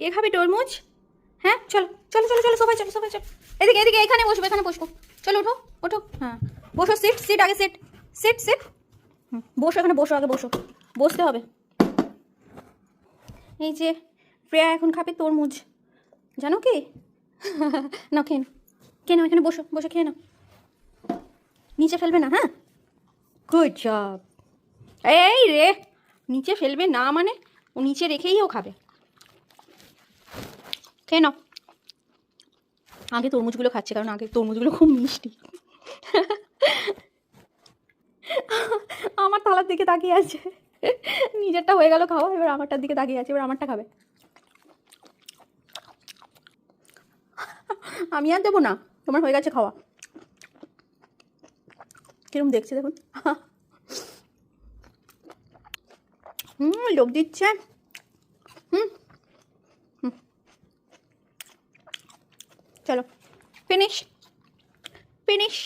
কে খাবে তরমুজ? হ্যাঁ চলো চলো চলো চলো, সবাই চলো সবাই চলো। এদিকে এদিকে, এখানে বসবো এখানে বসবো। চলো, ওঠো ওঠো হ্যাঁ। বসো সিট সিট আগে সিট সিট সিট বসো, এখানে বসো, আগে বসো। বসতে হবে। এই যে, প্রিয়া এখন খাবে তরমুজ। জানো কি? না খেয়ে নাও। খেয়ে নাও, এখানে বসো, বসে খেয়ে নাও। নিচে ফেলবে না হ্যাঁ? গুড জব এই রে, নিচে ফেলবে না মানে ও নিচে রেখেই ও খাবে। খেয়ে নাও আগে তরমুজগুলো খাচ্ছে, কারণ আগে তরমুজগুলো খুব মিষ্টি। আমার থালার দিকে তাকিয়ে আছে। নিজেরটা হয়ে গেল খাওয়া, এবার আমারটার দিকে তাকিয়ে আছে, এবার আমারটা খাবে। আমি আর দেবো না, তোমার হয়ে গেছে খাওয়া। কিরম দেখছে দেখুন। হুম, লোক দিচ্ছে। হুম চলো ফিনিশ ফিনিশ